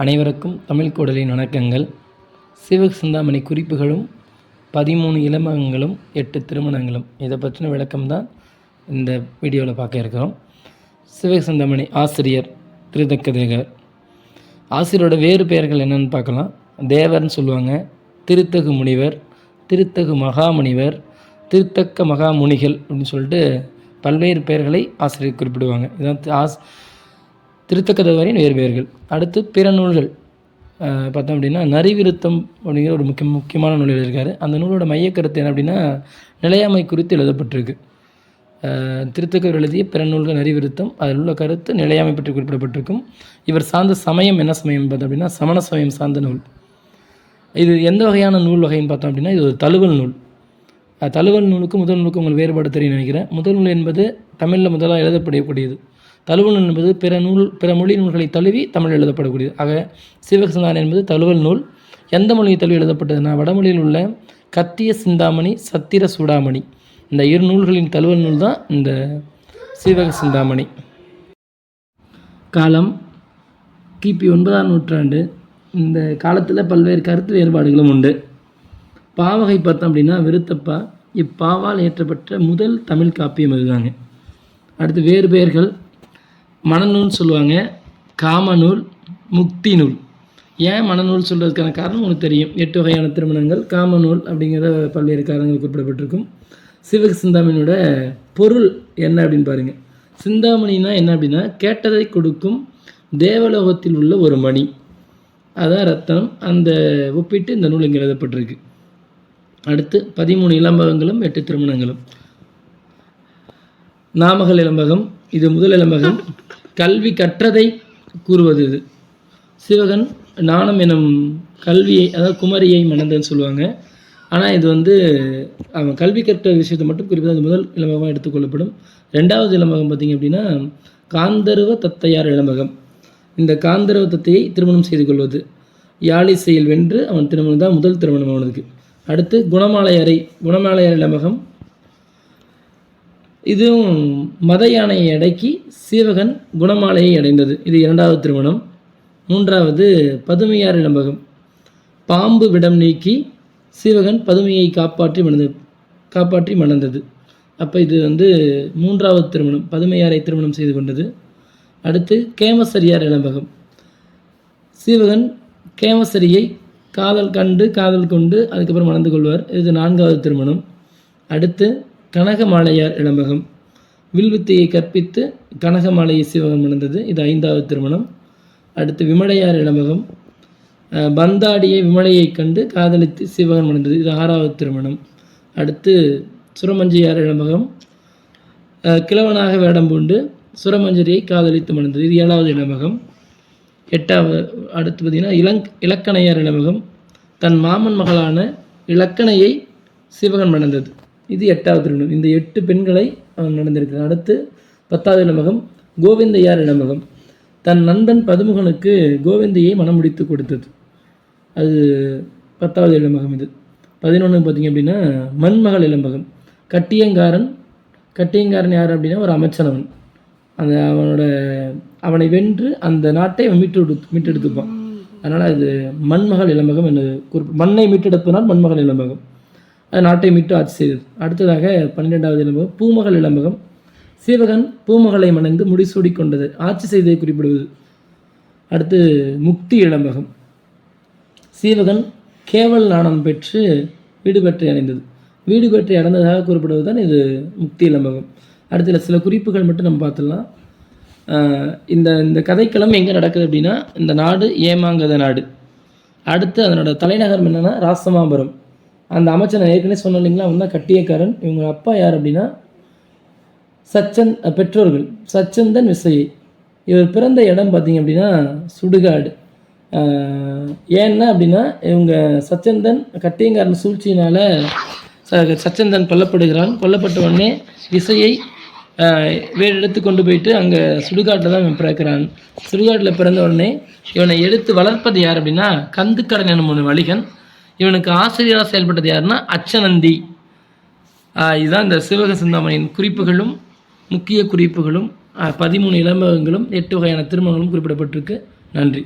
அனைவருக்கும் தமிழ் கூடலின் வணக்கங்கள். சிவ சிந்தாமணி குறிப்புகளும் பதிமூணு இளமகங்களும் எட்டு திருமணங்களும். இதை பற்றின விளக்கம் தான் இந்த வீடியோவில் பார்க்க இருக்கிறோம். சிவ சிந்தாமணி ஆசிரியர் திருதக்கதேகர் ஆசிரியரோட வேறு பெயர்கள் என்னென்னு பார்க்கலாம். தேவர்னு சொல்லுவாங்க. திருத்தகு முனிவர் திருத்தகு மகாமுனிவர் திருத்தக்க மகாமுனிகள் அப்படின்னு சொல்லிட்டு பல்வேறு பெயர்களை ஆசிரியர் குறிப்பிடுவாங்க. இதான் ஆஸ் திருத்தக்கதவரின் வேறு அடுத்து பிற நூல்கள். பார்த்தோம் அப்படின்னா நரிவிருத்தம் அப்படிங்கிற ஒரு முக்கிய முக்கியமான நூல் எழுதியிருக்காரு. அந்த நூலோட மையக்கருத்து என்ன அப்படின்னா நிலையாமை குறித்து எழுதப்பட்டிருக்கு. அஹ், திருத்தக்கவர் எழுதிய பிற நூல்கள் நரிவிருத்தம் அதில் உள்ள கருத்து நிலையாமை பற்றி குறிப்பிடப்பட்டிருக்கும். இவர் சார்ந்த சமயம் என்ன சமயம் பார்த்தோம் அப்படின்னா சமண சமயம் சார்ந்த நூல். இது எந்த வகையான நூல் வகைன்னு பார்த்தோம் அப்படின்னா இது ஒரு தழுவல் நூல். தழுவல் நூலுக்கு முதல் நூலுக்கு உங்களுக்கு வேறுபாடு தெரியும் நினைக்கிறேன். முதல் நூல் என்பது தமிழில் முதலாக எழுதப்படக்கூடியது. தழுவல் நூல் என்பது பிற நூல் பிற மொழி நூல்களை தழுவி தமிழ் எழுதப்படக்கூடியது. ஆக சிவகசிந்தானம் என்பது தழுவல் நூல். எந்த மொழியை தழுவி எழுதப்பட்டதுன்னா வடமொழியில் உள்ள கத்திய சிந்தாமணி சத்திர சூடாமணி. இந்த இரு நூல்களின் தழுவல் நூல் தான் இந்த சீவக சிந்தாமணி. காலம் கிபி ஒன்பதாம் நூற்றாண்டு. இந்த காலத்தில் பல்வேறு கருத்து வேறுபாடுகளும் உண்டு. பாவகை பார்த்தோம் அப்படின்னா விருத்தப்பா இப்பாவால் ஏற்றப்பட்ட முதல் தமிழ் காப்பியம் இதுதாங்க அடுத்து வேறு பெயர்கள். மனநூல் சொல்லுவாங்க. காமநூல் முக்தி நூல் ஏன் மனநூல் சொல்கிறதுக்கான காரணம் உங்களுக்கு தெரியும். எட்டு வகையான திருமணங்கள் காமநூல் அப்படிங்கிற பல்வேறு காரணங்கள் குறிப்பிடப்பட்டிருக்கும். சிவக சிந்தாமணியோட பொருள் என்ன அப்படின்னு பாருங்கள் சிந்தாமணினா என்ன அப்படின்னா கேட்டதை கொடுக்கும் தேவலோகத்தில் உள்ள ஒரு மணி. அதான் ரத்தனம். அந்த ஒப்பிட்டு இந்த நூல் இங்கே எழுதப்பட்டிருக்கு. அடுத்து பதிமூணு இளம்பகங்களும் எட்டு திருமணங்களும். நாமகள் இளம்பகம் இது முதல் இளம்பகம் கல்வி கற்றதை கூறுவது இது. சிவகன் நாணம் எனும் கல்வியை அதாவது குமரியை மணந்தன்னு சொல்லுவாங்க. ஆனால் இது வந்து அவன் கல்வி கற்ற விஷயத்தை மட்டும் குறிப்பிட்டு அது முதல் இளம்பகமாக எடுத்துக்கொள்ளப்படும் ரெண்டாவது இளம்பகம் பார்த்திங்க அப்படின்னா காந்தருவ தத்தையார் இளம்பகம் இந்த காந்தருவ தத்தையை திருமணம் செய்து கொள்வது. யாழிசையில் வென்று அவன் திருமணம் தான் முதல் திருமணம் அவனுக்கு அடுத்து குணமாலையறை குணமாலையார் இளம்பகம் இதுவும் மத யானையை அடக்கி சீவகன் குணமாலையை அடைந்தது. இது இரண்டாவது திருமணம். மூன்றாவது பதுமையார் இளம்பகம். பாம்பு விடம் நீக்கி சீவகன் பதுமையை காப்பாற்றி மணந்து காப்பாற்றி மணந்தது. அப்போ இது வந்து மூன்றாவது திருமணம். பதுமையாரை திருமணம் செய்து கொண்டது. அடுத்து கேமசரியார் இளம்பகம். சீவகன் கேமசரியை காதல் கண்டு காதல் கொண்டு அதுக்கப்புறம் மணந்து கொள்வார். இது நான்காவது திருமணம். அடுத்து கனகமாலையார் இளம்பகம். வில்வித்தையை கற்பித்து கனகமாலையை சிவகன் மணந்தது இது ஐந்தாவது திருமணம். அடுத்து விமலையார் இளம்பகம். பந்தாடியை விமலையை கண்டு காதலித்து சிவகன் மணந்தது இது ஆறாவது திருமணம். அடுத்து சுரமஞ்சியார் இளம்பகம். கிழவனாக வேடம் பூண்டு சுரமஞ்சரியை காதலித்து மணந்தது இது ஏழாவது இளம்பகம். எட்டாவது அடுத்து பார்த்தீங்கன்னா இளங் இலக்கணையார் இளமகம் தன் மாமன் மகளான இலக்கணையை சிவகன் மணந்தது இது எட்டாவது திருமணம் இந்த எட்டு பெண்களை அவன் நடந்திருக்கிறான். அடுத்து பத்தாவது இளமகம் கோவிந்தையார் இளமகம் தன் நண்பன் பதுமுகனுக்கு கோவிந்தையை மனம் முடித்து கொடுத்தது. அது பத்தாவது இளமகம் இது. பதினொன்று பார்த்தீங்க அப்படின்னா மண்மகள் இளம்பகம் கட்டியங்காரன் கட்டியங்காரன் யார் அப்படின்னா ஒரு அமைச்சனவன். அந்த அவனோட அவனை வென்று அந்த நாட்டை அவன் மீட்டு மீட்டெடுத்துப்பான். அதனால் அது மண்மகள் இளம்பகம் என்று குறிப்பிட்டு மண்ணை மீட்டெடுப்பதனால் மண்மகள் இளம்பகம் நாட்டை மீட்டு ஆட்சி செய்தது. அடுத்ததாக பன்னிரெண்டாவது இளம்பகம் பூமகள் இளம்பகம். சீவகன் பூமகளை மணந்து முடிசூடி கொண்டது. ஆட்சி செய்ததை குறிப்பிடுவது. அடுத்து முக்தி இளம்பகம். சீவகன் கேவல் நாணம் பெற்று வீடு பெற்றை அடைந்தது. வீடு பெற்றை அடைந்ததாக குறிப்பிடுவது தான் இது முக்தி இளம்பகம். அடுத்த சில குறிப்புகள் மட்டும் நம்ம பார்த்துடலாம். இந்த இந்த கதைக்களம் எங்கே நடக்குது அப்படின்னா இந்த நாடு ஏமாங்கத நாடு. அடுத்து அதனோட தலைநகரம் என்னென்னா ராசமாபுரம். அந்த அமைச்சர் நான் ஏற்கனவே சொன்னேன் இல்லைங்களா? அவன் தான் கட்டியக்காரன். இவங்க அப்பா யார் அப்படின்னா சச்சன் பெற்றோர்கள். சச்சந்தன் விசையை இவர் பிறந்த இடம் பார்த்தீங்க அப்படின்னா சுடுகாடு. ஏன்னா அப்படின்னா இவங்க சச்சந்தன் கட்டியங்காரன் சூழ்ச்சியினால் ச- சச்சந்தன் கொல்லப்படுகிறான். கொல்லப்பட்ட உடனே விசையை வேறு எடுத்து கொண்டு போயிட்டு அங்கே சுடுகாட்டில் தான் இவன் பிறக்கிறான். சுடுகாட்டில் பிறந்த உடனே இவனை எடுத்து வளர்ப்பது யார் அப்படின்னா கந்துக்கடன் எனும் ஒரு வணிகன். இவனுக்கு ஆசிரியராக செயல்பட்டது யாருன்னா அச்சநந்தி. இதுதான் இந்த சிவக சிந்தாமணியின் குறிப்புகளும் முக்கிய குறிப்புகளும் பதிமூணு இளம்பகங்களும் எட்டு வகையான திருமணங்களும் குறிப்பிடப்பட்டிருக்கு. நன்றி.